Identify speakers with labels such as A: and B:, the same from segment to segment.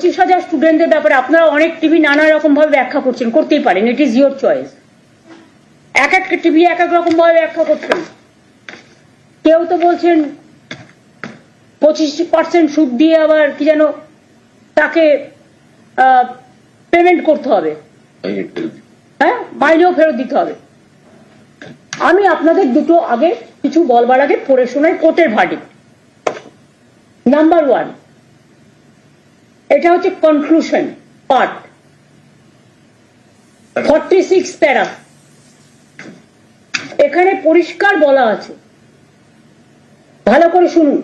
A: পঁচিশ হাজার স্টুডেন্টদের ব্যাপারে আপনারা অনেক টিভি নানা রকম ভাবে ব্যাখ্যা করছেন, করতেই পারেন ইট ইজ ইয়োর চয়েস এক একটা টিভি এক এক রকম ভাবে ব্যাখ্যা করছেন। কেউ তো বলছেন পঁচিশ পার্সেন্ট সুদ দিয়ে আবার কি যেন তাকে পেমেন্ট করতে হবে। হ্যাঁ? মাইনেও ফেরত দিতে হবে। আমি আপনাদের দুটো আগে কিছু বলবার আগে পড়ে শোনাই কোর্টের ভার্ডিক নাম্বার ওয়ান এটা হচ্ছে কনক্লুশন পার্ট ফর্টি সিক্স প্যারা এখানে পরিষ্কার বলা আছে। ভালো করে শুনুন।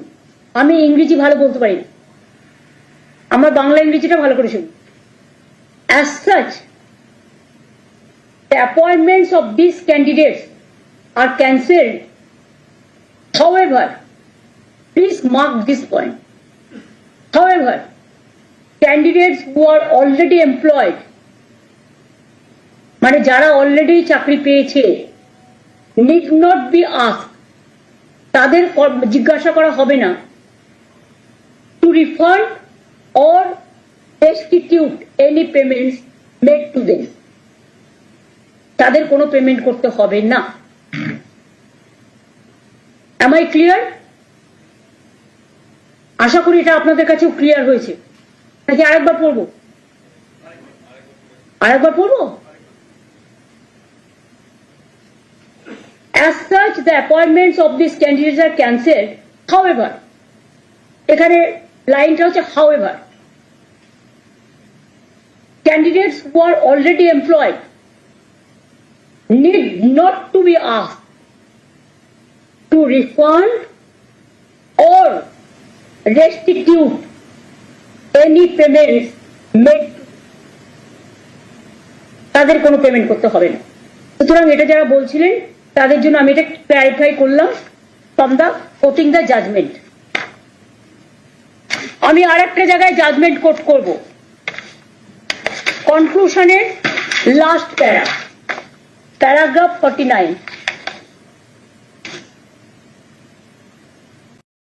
A: আমি ইংরেজি ভালো বলতে পারি আমার বাংলা ইংরেজিটা ভালো করে শুনুন। As such appointments of this candidates are cancel however please mark this point however candidates who are already employed, মানে যারা অলরেডি চাকরি পেয়েছে নিড নট বি আস্ক তাদের জিজ্ঞাসা করা হবে না। To refund or restitute any payments made to them তাদের কোনো পেমেন্ট করতে হবে না। Am I ক্লিয়ার আশা করি এটা আপনাদের কাছেও ক্লিয়ার হয়েছে। নাকি আরেকবার পড়বো আরেকবার পড়বো As such, the appointments of these candidates are cancelled. However, এখানে লাইনটা হচ্ছে however, candidates who are already employed need not to be asked to refund or restitute any payments made তাদের কোনো পেমেন্ট করতে হবে না। সুতরাং এটা যারা বলছিলেন, তাদের জন্য আমি এটা ক্লারিফাই করলাম from the quoting the judgment আমি আর একটা জায়গায় জাজমেন্ট কোট করব। কনক্লুশনের last para paragraph forty nine